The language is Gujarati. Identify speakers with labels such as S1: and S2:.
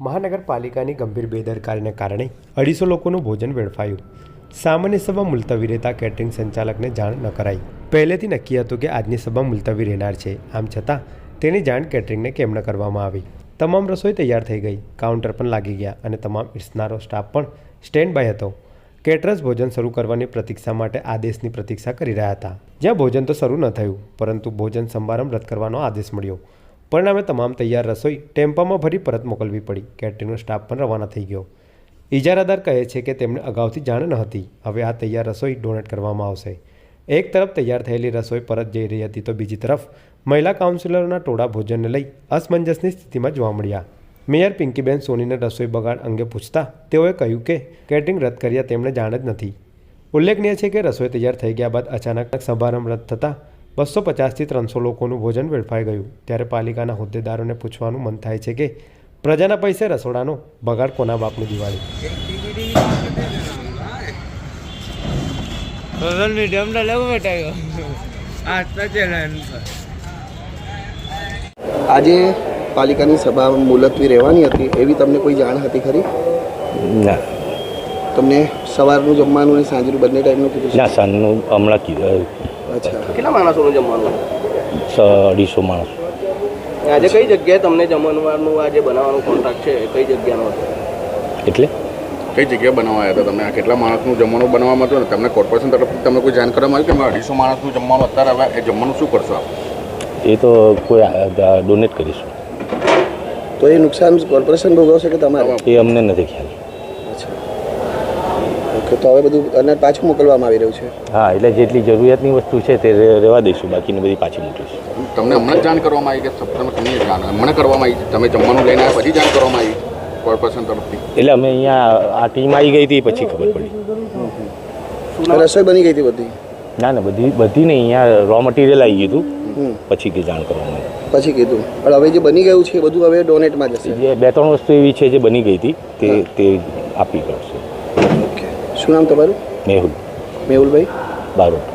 S1: મહાનગરપાલિકાની ગંભીર બેદરકારીને કારણે અઢીસો લોકોનું ભોજન વેડફાયું. સામાન્ય સભા મુલતવી રહેતા કેટરિંગ સંચાલકને જાણ ન કરાઈ. પહેલેથી નક્કી હતું કે આજની સભા મુલતવી રહેનાર છે. આમ છતાં, તેની જાણ કેટરિંગને કેમ ન કરવામાં આવી? તમામ રસોઈ તૈયાર થઈ ગઈ. કાઉન્ટર પણ લાગી ગયા અને તમામ ઇસનારો સ્ટાફ પણ સ્ટેન્ડ બાય હતો. કેટરર્સ ભોજન શરૂ કરવાની પ્રતીક્ષા માટે આદેશની પ્રતીક્ષા કરી રહ્યા હતા. જ્યાં ભોજન તો શરૂ ન થયું, પરંતુ ભોજન સમારંભ રદ કરવાનો આદેશ મળ્યો. પરિણામે તમામ તૈયાર રસોઈ ટેમ્પામાં ભરી પરત મોકલવી પડી. કેટરિંગનો સ્ટાફ પણ રવાના થઈ ગયો. ઇજારાદાર કહે છે કે તેમણે અગાઉથી જાણ ન હતી. હવે આ તૈયાર રસોઈ ડોનેટ કરવામાં આવશે. એક તરફ તૈયાર થયેલી રસોઈ પરત જઈ રહી હતી તો બીજી તરફ મહિલા કાઉન્સિલરોના ટોળા ભોજનને લઈ અસમંજસની સ્થિતિમાં જોવા મળ્યા. મેયર પિંકીબેન સોનીને રસોઈ બગાડ અંગે પૂછતા તેઓએ કહ્યું કે કેટરિંગ રદ કર્યા તેમણે જાણ જ નથી. ઉલ્લેખનીય છે કે રસોઈ તૈયાર થઈ ગયા બાદ અચાનક સમારંભ રદ થતાં બસો પચાસથી ત્રણસો લોકોનું ભોજન વેડફાઈ ગયું. ત્યારે પાલિકાના હોદ્દેદારોને પૂછવાનું મન થાય છે કે પ્રજાના પૈસે રસોડાનો બગાડ કોના બાપની દિવાળી?
S2: આજે પાલિકાની સભા મુલતવી રહેવાની હતી. એવી તમને કોઈ જાણ હતી ખરી?
S3: ના.
S2: તમને સવારનું જમવાનું અને સાંજનું બંને ટાઈમનું કીધું
S3: ના સાંજનું હમણાં કીધું.
S4: કેટલા માણસોનું જમવાનું?
S3: અઢીસો માણસ.
S4: આજે કઈ જગ્યાએ તમને જમવાનું આ જે બનાવવાનું કોન્ટ્રાક્ટ છે? એ કઈ જગ્યાનો
S3: એટલે?
S5: કઈ જગ્યાએ બનાવવા આવ્યા હતા તમે? આ કેટલા માણસનું જમવાનું બનાવવામાં હતું ને? તમને કોર્પોરેશન તરફથી તમને કોઈ જાણ કરવામાં આવ્યું કે અમે અઢીસો માણસનું જમવાનું અત્યારે હવે એ જમવાનું શું કરશો આપ?
S3: એ તો કોઈ ડોનેટ કરીશું.
S2: તો એ નુકસાન કોર્પોરેશન ભોગવશે કે તમારે.
S3: એ અમને નથી ખ્યાલ.
S2: અચ્છા. ઓકે તો હવે બધું અને પાછું મોકલવામાં આવી રહ્યું છે.
S3: હા એટલે જેટલી જરૂરિયાતની વસ્તુ છે તે રહેવા દઈશું બાકીની બધી પાછી મોકલીશું
S5: તમને હમણાં જાણ કરવામાં આવી કે તમે તમને જાણ હમણાં કરવામાં આવી તમે જમવાનું લઈને આવ્યા પછી જાણ કરવામાં આવી કોર્પોરેશન તરફથી.
S3: એટલે અમે અહીંયા આ ટીમ આવી ગઈ હતી પછી ખબર પડી.
S2: રસોઈ બની ગઈ હતી બધી?
S3: ના ના બધી બધી નહીં અહીંયા રો મટીરિયલ આવી ગયું. હતું. પછી કે જાણ કરવામાં આવી.
S2: પછી કીધું. પણ હવે જે બની ગયું છે એ બધું હવે ડોનેટમાં જશે.
S3: જે બે ત્રણ વસ્તુ એવી છે જે બની ગઈ હતી તે તે આપી પડશે
S2: ઓકે શું નામ તમારું?
S3: મેહુલ.
S2: મેહુલભાઈ?
S3: બારોટ.